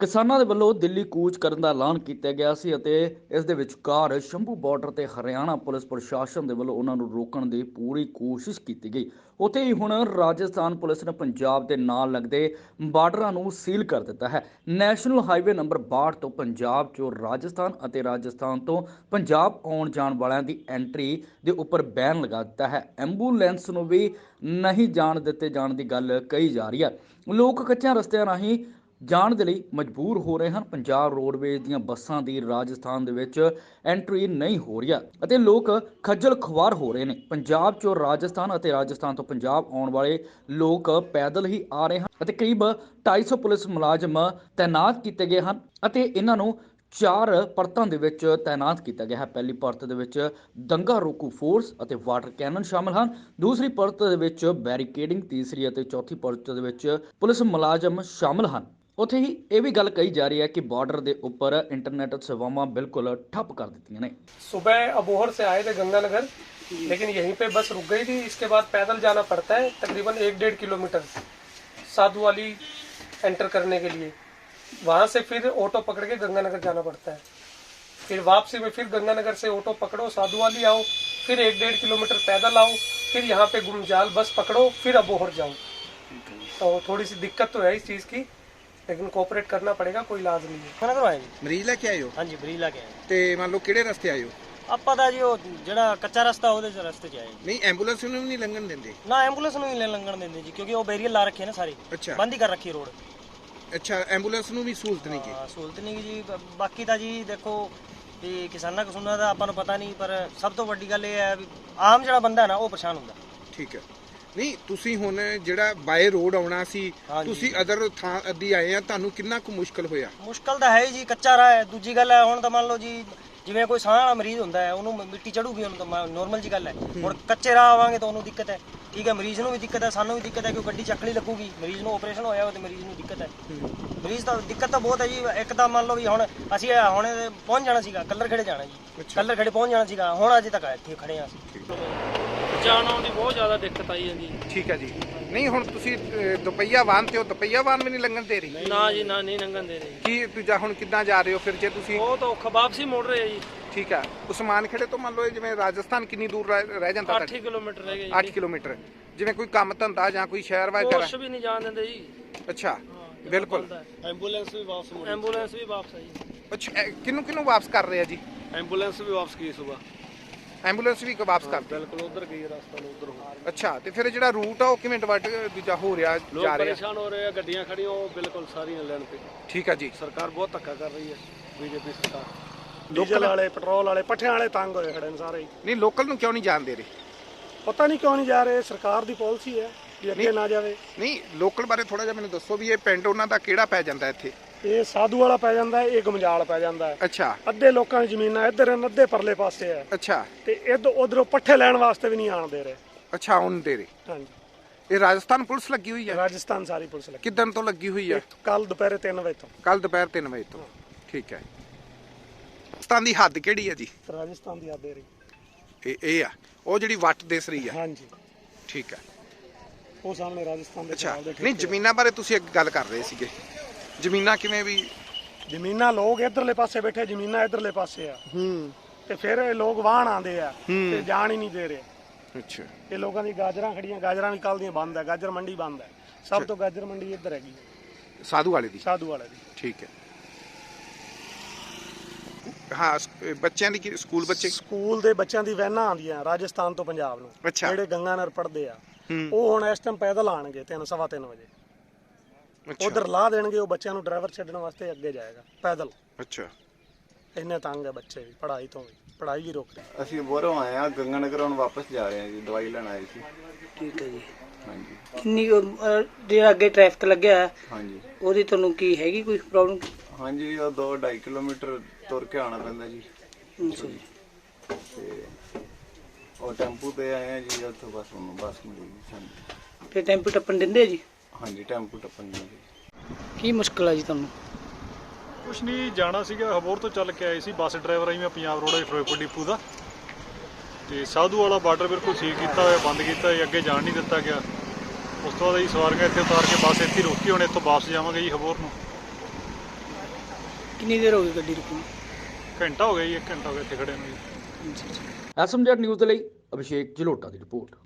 ਕਿਸਾਨਾਂ ਦੇ ਵੱਲੋਂ ਦਿੱਲੀ ਕੂਚ ਕਰਨ ਦਾ ਐਲਾਨ ਕੀਤਾ ਗਿਆ ਸੀ ਅਤੇ ਇਸ ਦੇ ਵਿਚਕਾਰ ਸ਼ੰਭੂ ਬਾਰਡਰ ਤੇ ਹਰਿਆਣਾ ਪੁਲਿਸ ਪ੍ਰਸ਼ਾਸਨ ਦੇ ਵੱਲੋਂ ਉਹਨਾਂ ਨੂੰ ਰੋਕਣ ਦੀ ਪੂਰੀ ਕੋਸ਼ਿਸ਼ ਕੀਤੀ ਗਈ। ਉੱਥੇ ਹੀ ਹੁਣ ਰਾਜਸਥਾਨ ਪੁਲਿਸ ਨੇ ਪੰਜਾਬ ਦੇ ਨਾਲ ਲੱਗਦੇ ਬਾਰਡਰਾਂ ਨੂੰ ਸੀਲ ਕਰ ਦਿੱਤਾ ਹੈ। ਨੈਸ਼ਨਲ ਹਾਈਵੇ ਨੰਬਰ 62 ਤੋਂ ਪੰਜਾਬ ਚੋਂ ਰਾਜਸਥਾਨ ਅਤੇ ਰਾਜਸਥਾਨ ਤੋਂ ਪੰਜਾਬ ਆਉਣ ਜਾਣ ਵਾਲਿਆਂ ਦੀ ਐਂਟਰੀ ਦੇ ਉੱਪਰ ਬੈਨ ਲਗਾ ਦਿੱਤਾ ਹੈ। ਐਂਬੂਲੈਂਸ ਨੂੰ ਵੀ ਨਹੀਂ ਜਾਣ ਦਿੱਤੇ ਜਾਣ ਦੀ ਗੱਲ ਕਹੀ ਜਾ ਰਹੀ ਹੈ। ਲੋਕ ਕੱਚਿਆਂ ਰਸਤਿਆਂ ਰਾਹੀਂ ਜਾਣ ਦੇ ਲਈ ਮਜਬੂਰ ਹੋ ਰਹੇ ਹਨ। ਪੰਜਾਬ ਰੋਡਵੇਜ਼ ਦੀਆਂ ਬੱਸਾਂ ਦੀ ਰਾਜਸਥਾਨ ਦੇ ਵਿੱਚ ਐਂਟਰੀ ਨਹੀਂ ਹੋ ਰਹੀ ਹੈ ਅਤੇ ਲੋਕ ਖੱਜਲ ਖੁਆਰ ਹੋ ਰਹੇ ਨੇ। ਪੰਜਾਬ ਚੋਂ ਰਾਜਸਥਾਨ ਅਤੇ ਰਾਜਸਥਾਨ ਤੋਂ ਪੰਜਾਬ ਆਉਣ ਵਾਲੇ ਲੋਕ ਪੈਦਲ ਹੀ ਆ ਰਹੇ ਹਨ ਅਤੇ ਕਰੀਬ 250 ਪੁਲਿਸ ਮੁਲਾਜ਼ਮ ਤਾਇਨਾਤ ਕੀਤੇ ਗਏ ਹਨ ਅਤੇ ਇਹਨਾਂ ਨੂੰ ਚਾਰ ਪਰਤਾਂ ਦੇ ਵਿੱਚ ਤਾਇਨਾਤ ਕੀਤਾ ਗਿਆ ਹੈ। ਪਹਿਲੀ ਪਰਤ ਦੇ ਵਿੱਚ ਦੰਗਾ ਰੋਕੂ ਫੋਰਸ ਅਤੇ ਵਾਟਰ ਕੈਨਨ ਸ਼ਾਮਲ ਹਨ। ਦੂਸਰੀ ਪਰਤ ਦੇ ਵਿੱਚ ਬੈਰੀਕੇਡਿੰਗ, ਤੀਸਰੀ ਅਤੇ ਚੌਥੀ ਪਰਤ ਦੇ ਵਿੱਚ ਪੁਲਿਸ ਮੁਲਾਜ਼ਮ ਸ਼ਾਮਲ ਹਨ। ਉੱਥੇ ਹੀ ਇਹ ਵੀ ਗੱਲ ਕਹੀ ਜਾ ਰਹੀ ਹੈ ਕਿ ਬਾਰਡਰ ਦੇ ਉੱਪਰ ਇੰਟਰਨੈਟ ਸੇਵਾਵਾਂ ਬਿਲਕੁਲ ਠੱਪ ਕਰ ਦਿੱਤੀਆਂ ਨੇ सुबह अबोहर से आए थे गंगानगर लेकिन यहीं पे बस रुक गई थी इसके बाद पैदल जाना पड़ता है तकरीबन एक डेढ़ किलोमीटर साधु वाली एंटर करने के लिए वहां से फिर ऑटो पकड़ के गंगानगर जाना पड़ता है फिर वापसी में फिर गंगानगर से ऑटो पकड़ो साधु वाली आओ फिर एक डेढ़ किलोमीटर पैदल आओ फिर यहाँ पे गुमजाल बस पकड़ो फिर अबोहर जाओ तो थोड़ी सी दिक्कत तो है इस चीज़ की लेकिन कोऑपरेट करना पड़ेगा कोई इलाज नहीं है ਖਾਣਾ ਕਰਵਾਇਆ ਜੀ ਮਰੀਜ਼ ਲੈ ਕੇ ਆਇਓ ਹਾਂਜੀ ਬਰੀਲਾ ਗਿਆ ਤੇ ਮੰਨ ਲਓ ਕਿਹੜੇ ਰਸਤੇ ਆਇਓ ਆਪਾਂ ਤਾਂ ਜੀ ਉਹ ਜਿਹੜਾ ਕੱਚਾ ਰਸਤਾ ਉਹਦੇ ਚ ਰਸਤੇ ਚ ਆਏ ਜੀ ਨਹੀਂ ਐਂਬੂਲੈਂਸ ਨੂੰ ਵੀ ਨਹੀਂ ਲੰਘਣ ਦਿੰਦੇ ਨਾ ਐਂਬੂਲੈਂਸ ਨੂੰ ਹੀ ਲੈ ਲੰਘਣ ਦਿੰਦੇ ਜੀ ਕਿਉਂਕਿ ਉਹ ਬੈਰੀਅਰ ਲਾ ਰੱਖੇ ਨੇ ਸਾਰੇ ਅੱਛਾ ਬੰਦ ਹੀ ਕਰ ਰੱਖੀ ਰੋਡ ਅੱਛਾ ਐਂਬੂਲੈਂਸ ਨੂੰ ਵੀ ਸਹੂਲਤ ਨਹੀਂ ਕੀ ਹਾਂ ਸਹੂਲਤ ਨਹੀਂ ਗੀ ਜੀ ਬ- ਬਾਕੀ ਤਾਂ ਜੀ ਦੇਖੋ ਵੀ ਕਿਸਾਨਾਂ ਕਸੂਨਾਂ ਦਾ ਆਪਾਂ ਨੂੰ ਪਤਾ ਨਹੀਂ ਪਰ ਸਭ ਤੋਂ ਵੱਡੀ ਗੱਲ ਇਹ ਹੈ ਵੀ ਆਮ ਜਿਹੜਾ ਬੰਦਾ ਹੈ ਨਾ ਉਹ ਪਰੇਸ਼ਾਨ ਹੁੰਦਾ ਠੀਕ ਹੈ ਨਹੀਂ ਤੁਸੀਂ ਹੁਣ ਜਿਹੜਾ ਬਾਏ ਰੋਡ ਆਉਣਾ ਸੀ ਹਾਂਜੀ। ਤੁਸੀਂ ਅਦਰ ਥਾਂ ਅੱਦੀ ਆਏ ਆ ਤੁਹਾਨੂੰ ਕਿੰਨਾ ਕੁ ਮੁਸ਼ਕਲ ਹੋਇਆ? ਮੁਸ਼ਕਲ ਤਾਂ ਹੈ ਹੀ ਜੀ ਕੱਚਾ ਰਾਹ ਹੈ। ਦੂਜੀ ਗੱਲ ਹੈ ਹੁਣ ਤਾਂ ਮੰਨ ਲਓ ਜੀ ਜਿਵੇਂ ਕੋਈ ਸਾਹ ਵਾਲਾ ਮਰੀਜ਼ ਹੁੰਦਾ ਹੈ ਉਹਨੂੰ ਮ- ਮਿੱਟੀ ਚੜੂਗੀ ਉਹਨੂੰ ਤਾਂ ਨਾਰਮਲ ਜੀ ਗੱਲ ਹੈ। ਹੁਣ ਕੱਚੇ ਰਾਹ ਆਵਾਂਗੇ ਤਾਂ ਉਹਨੂੰ ਦਿੱਕਤ ਹੈ। ਠੀਕ ਹੈ ਮਰੀਜ਼ ਨੂੰ ਵੀ ਦਿੱਕਤ ਹੈ ਸਾਨੂੰ ਵੀ ਦਿੱਕਤ ਹੈ ਕਿ ਗੱਡੀ ਚੱਕਣੀ ਲੱਗੂਗੀ। ਮਰੀਜ਼ ਨੂੰ ਆਪਰੇਸ਼ਨ ਹੋਇਆ ਹੋਇਆ ਤੇ ਮਰੀਜ਼ ਨੂੰ ਦਿੱਕਤ ਹੈ। ਮਰੀਜ਼ ਤਾਂ ਦਿੱਕਤ ਤਾਂ ਬਹੁਤ ਹੈ ਜੀ। ਇੱਕ ਤਾਂ ਮੰਨ ਲਓ ਵੀ ਹੁਣ ਅਸੀਂ ਇਹ ਹੁਣ ਪਹੁੰਚ ਜਾਣਾ ਸੀਗਾ ਕੱਲਰ ਖੇੜੇ ਜਾਣਾ ਜੀ। ਕੱਲਰ ਖੇੜੇ ਪਹੁੰਚ ਜਾਣਾ ਸੀਗਾ ਹੁਣ ਅਜੇ ਤੱਕ ਇੱਥੇ ਖੜੇ ਹਾਂ ਅਸੀਂ। ਜਾਣ ਆਉਣ ਦੀ ਬਹੁਤ ਜ਼ਿਆਦਾ ਦਿੱਕਤ ਆਈ ਜਾਂਦੀ ਹੈ ਠੀਕ ਹੈ ਜੀ। ਨਹੀਂ ਹੁਣ ਤੁਸੀਂ ਅਹ, ਦੁਪਹੀਆ ਤੇ ਹੋ ਦੁਪਹੀਆ ਵਾਹਨ ਵੀ ਨਹੀਂ ਲੰਘਣ ਦੇ ਰਹੀ? ਨਾ ਜੀ ਨਾ ਨਹੀਂ ਲੰਘਣ ਦੇ ਰਹੇ। ਕੀ ਦੂਜਾ ਹੁਣ ਕਿੱਦਾਂ ਜਾ ਰਹੇ ਹੋ ਫਿਰ ਜੇ ਤੁਸੀਂ? ਬਹੁਤ ਔਖਾ ਵਾਪਸੀ ਮੁੜ ਰਹੇ ਜੀ। ਠੀਕ ਹੈ। ਉਸਮਾਨ ਖੇੜੇ ਤੋਂ ਮੰਨ ਲਓ ਜਿਵੇਂ ਰਾਜਸਥਾਨ ਕਿੰਨੀ ਦੂਰ ਰਹਿ ਜਾਂਦਾ 8 ਕਿਲੋਮੀਟਰ ਰਹਿ ਗਏ 8 ਕਿਲੋਮੀਟਰ। ਜਿਵੇਂ ਕੋਈ ਕੰਮ ਧੰਦਾ ਜਾਂ ਕੋਈ ਸ਼ਹਿਰ ਵਾਇਕਰ ਕੁਛ ਵੀ ਨਹੀਂ ਜਾਣ ਦਿੰਦੇ ਜੀ। ਅੱਛਾ ਬਿਲਕੁਲ। ਐਂਬੂਲੈਂਸ ਵੀ ਵਾਪਸ ਮੁੜੀ ਐਂਬੂਲੈਂਸ ਵੀ ਵਾਪਸ ਆਈ। ਅੱਛਾ ਕਿਨੂੰ ਕਿਨੂੰ ਵਾਪਸ ਕਰ ਰਹੇ ਆ ਜੀ? ਐਂਬੂਲੈਂਸ ਵੀ ਵਾਪਸ ਕੀ ਸੁਬਾ। ਐਂਬੂਲੈਂਸ ਵੀ ਵਾਪਸ ਕਰ ਦਿੱਤੀ। ਬਿਲਕੁਲ ਉਧਰ ਗਈ ਰਸਤਾ ਨੂੰ ਉਧਰ ਹੋ ਅੱਛਾ ਤੇ ਫਿਰ ਜਿਹੜਾ ਰੂਟ ਆ ਉਹ ਕਿਵੇਂ ਡਿਵਾਈਡ ਦੂਜਾ ਹੋ ਰਿਹਾ ਲੋਕ ਜਾ ਰਿਹਾ? ਪਰੇਸ਼ਾਨ ਹੋ ਰਹੇ ਆ ਗੱਡੀਆਂ ਖੜੀਆਂ ਉਹ ਬਿਲਕੁਲ ਸਾਰੀਆਂ ਲੈਣ ਤੇ। ਠੀਕ ਆ ਜੀ। ਸਰਕਾਰ ਬਹੁਤ ਧੱਕਾ ਕਰ ਰਹੀ ਹੈ ਬੀਜੇਪੀ ਸਰਕਾਰ। ਡੀਜ਼ਲ ਵਾਲੇ ਪੈਟਰੋਲ ਵਾਲੇ ਪੱਠਿਆਂ ਵਾਲੇ ਤੰਗ ਹੋਏ ਖੜੇ ਨੇ ਸਾਰੇ। ਹੀ। ਨਹੀਂ ਲੋਕਲ ਨੂੰ ਕਿਉਂ ਨਹੀਂ ਜਾਣ ਦੇ ਰਹੇ? ਪਤਾ ਨਹੀਂ ਕਿਉਂ ਨਹੀਂ ਜਾ ਰਹੇ ਸਰਕਾਰ ਦੀ ਪਾਲਿਸੀ ਹੈ ਕਿ ਅੱਗੇ ਨਾ ਜਾਵੇ। ਨਹੀਂ ਲੋਕਲ ਬਾਰੇ ਥੋੜਾ ਜਿਹਾ ਮੈਨੂੰ ਦੱਸੋ ਵੀ ਇਹ ਪਿੰਡ ਉਹਨਾਂ ਦਾ ਕਿਹੜਾ ਪੈ ਜਾਂਦਾ ਇੱਥੇ? ਇਹ ਸਾਧੂ ਵਾਲਾ ਪੈ ਜਾਂਦਾ ਹੈ ਇਹ ਗਮਜਾਲ ਪੈ ਜਾਂਦਾ ਹੈ। ਅੱਛਾ। ਅੱਧੇ ਲੋਕਾਂ ਦੀ ਜ਼ਮੀਨਾਂ ਇੱਧਰ ਹਨ ਅੱਧੇ ਪਰਲੇ ਪਾਸੇ ਹੈ। ਅੱਛਾ। ਤੇ ਇੱਧਰ ਉਧਰੋਂ ਪੱਠੇ ਲੈਣ ਵਾਸਤੇ ਵੀ ਨਹੀਂ ਆਣ ਦੇ ਰਹੇ। ਅੱਛਾ ਉਹਨਾਂ ਦੇ ਰਹੇ। ਹਾਂਜੀ। ਇਹ ਰਾਜਸਥਾਨ ਪੁਲਿਸ ਲੱਗੀ ਹੋਈ ਹੈ? ਰਾਜਸਥਾਨ ਸਾਰੀ ਪੁਲਿਸ ਲੱਗੀ। ਕਿਦਨ ਤੋਂ ਲੱਗੀ ਹੋਈ ਹੈ? ਕੱਲ ਦੁਪਹਿਰੇ 3 ਵਜੇ ਤੋਂ। ਕੱਲ ਦੁਪਹਿਰ 3 ਵਜੇ ਤੋਂ। ਠੀਕ ਹੈ। ਰਾਜਸਥਾਨ ਦੀ ਹੱਦ ਕਿਹੜੀ ਹੈ ਜੀ? ਰਾਜਸਥਾਨ ਦੀ ਹੱਦ ਰਹੀ। ਇਹ ਇਹ ਆ। ਉਹ ਜਿਹੜੀ ਵੱਟ ਦਿਸ ਰਹੀ ਆ। ਹਾਂਜੀ। ਠੀਕ ਹੈ। ਉਹ ਸਾਹਮਣੇ ਰਾਜਸਥਾਨ ਦੇ ਅੱਛਾ। ਨਹੀਂ। ਜ਼ਮੀਨਾਂ ਬਾਰੇ ਤੁਸੀਂ ਇੱਕ ਗੱਲ ਕਰ ਰਹੇ ਸੀਗੇ। ਜ਼ਮੀਨਾਂ ਕਿਵੇਂ ਵੀ? ਜ਼ਮੀਨਾਂ ਲੋਕ ਇੱਧਰਲੇ ਪਾਸੇ ਬੈਠੇ ਜ਼ਮੀਨਾਂ ਇੱਧਰਲੇ ਪਾਸੇ ਆ। ਹੂੰ। ਤੇ ਫਿਰ ਇਹ ਲੋਕ ਵਾਹਣ ਆਂਦੇ ਆ ਹੂੰ। ਤੇ ਜਾਣ ਹੀ ਨਹੀਂ ਦੇ ਰਹੇ। ਅੱਛਾ। ਇਹ ਲੋਕਾਂ ਦੀ ਗਾਜਰਾਂ ਖੜੀਆਂ ਗਾਜਰਾਂ ਵੀ ਕੱਲ ਦੀਆਂ ਬੰਦ ਹੈ ਗਾਜਰ ਮੰਡੀ ਬੰਦ ਹੈ ਸਭ ਤੋਂ ਗਾਜਰ ਮੰਡੀ ਇੱਧਰ ਹੈਗੀ ਸਾਧੂ ਵਾਲੇ ਦੀ? ਸਾਧੂ ਵਾਲੇ ਦੀ। ਠੀਕ ਹੈ। ਹਾਂ ਸ- ਬੱਚਿਆਂ ਦੀ ਕੀ- ਸਕੂਲ ਬੱਚੇ? ਸਕੂਲ ਦੇ ਬੱਚਿਆਂ ਦੀ ਵੈਨਾਂ ਆਉਂਦੀਆਂ ਰਾਜਸਥਾਨ ਤੋਂ ਪੰਜਾਬ ਨੂੰ। ਅੱਛਾ। ਜਿਹੜੇ ਗੰਗਾਨਗਰ ਪੜ੍ਹਦੇ ਆ। ਹੂੰ। ਉਹ ਹੁਣ ਇਸ ਟਾਈਮ ਪੈਦਲ ਆਣਗੇ 3 ਸਵਾ 3 ਵਜੇ। ਉਧਰ ਲਾ ਦੇਣਗੇ ਉਹ ਬੱਚਿਆਂ ਨੂੰ ਡਰਾਈਵਰ ਛੱਡਣ ਵਾਸਤੇ ਅੱਗੇ ਜਾਏਗਾ। ਪੈਦਲ। ਅੱਛਾ। ਇੰਨੇ ਤੰਗ ਹੈ ਬੱਚੇ ਵੀ ਪੜ੍ਹਾਈ ਤੋਂ ਵੀ ਪੜ੍ਹਾਈ ਵੀ ਰੁਕ ਰਹੀ ਅਸੀਂ ਬੋਰੋਂ ਆਏ ਆ ਗੰਗਾਨਗਰ ਹੁਣ ਵਾਪਸ ਜਾ ਰਹੇ ਹਾਂ ਜੀ ਦਵਾਈ ਲੈਣ ਆਏ ਸੀ। ਠੀਕ ਹੈ ਜੀ। ਹਾਂਜੀ। ਕਿੰਨੀ ਕੁ, ਅਹ, ਜਿਹੜਾ ਅੱਗੇ ਟ੍ਰੈਫਿਕ ਲੱਗਿਆ ਹੈ, ਹਾਂਜੀ। ਉਹਦੀ ਤੁਹਾਨੂੰ ਕੀ ਹੈਗੀ ਕੋਈ ਪ੍ਰੋਬਲਮ ਹਾਂਜੀ ਉਹ 2 2.5 ਕਿਲੋਮੀਟਰ ਤੁਰ ਕੇ ਆਉਣਾ ਪੈਂਦਾ ਜੀ। ਤੇ ਉਹ ਟੈਂਪੂ ਤੇ ਆਏ ਆ ਜੀ ਉੱਥੋਂ ਬਸ ਹੁਣ ਬੱਸ ਮਿਲੀ ਜੀ ਸਾਨੂੰ। ਤੇ ਟੈਂਪੂ ਟੱਪਣ ਦਿੰਦੇ ਆ ਜੀ? ਹਾਂਜੀ ਟੈਂਪੂ ਟੱਪਣ ਜੀ। ਕੀ ਮੁਸ਼ਕਲ ਆ ਜੀ ਤੁਹਾਨੂੰ? ਕੁਛ ਨਹੀਂ ਜਾਣਾ ਸੀਗਾ ਹਬੋਰ ਤੋਂ ਚੱਲ ਕੇ ਆਏ ਸੀ ਬੱਸ ਡਰਾਈਵਰ ਆਈ ਮੈਂ ਪੰਜਾਬ ਰੋਡ ਦੇ ਫਿਰੋਜ਼ਪੁਰ ਡਿਪੂ ਦਾ। ਤੇ ਸਾਧੂ ਵਾਲਾ ਬਾਰਡਰ ਬਿਲਕੁਲ ਸੀਲ ਕੀਤਾ ਹੋਇਆ ਬੰਦ ਕੀਤਾ ਹੋਇਆ ਅੱਗੇ ਜਾਣ ਨਹੀਂ ਦਿੱਤਾ ਗਿਆ। ਉਸ ਤੋਂ ਬਾਅਦ ਅਸੀਂ ਸਵਾਰੀਆਂ ਇੱਥੇ ਉਤਾਰ ਕੇ ਬੱਸ ਇੱਥੇ ਹੀ ਰੋਕੀ ਹੁਣ ਇੱਥੋਂ ਵਾਪਸ ਜਾਵਾਂਗੇ ਜੀ ਹਬੋਰ ਨੂੰ। ਕਿੰਨੀ ਦੇਰ ਹੋ ਗਈ ਗੱਡੀ ਰੁਕੀ? ਘੰਟਾ ਹੋ ਗਿਆ ਜੀ 1 ਘੰਟਾ ਹੋ ਗਿਆ ਇੱਥੇ ਖੜੇ ਨੂੰ ਜੀ। ਐਸਐਮਜੈਡ ਨਿਊਜ਼ ਦੇ ਲਈ ਅਭਿਸ਼ੇਕ ਜਲੋਟਾ ਦੀ ਰਿਪੋਰਟ।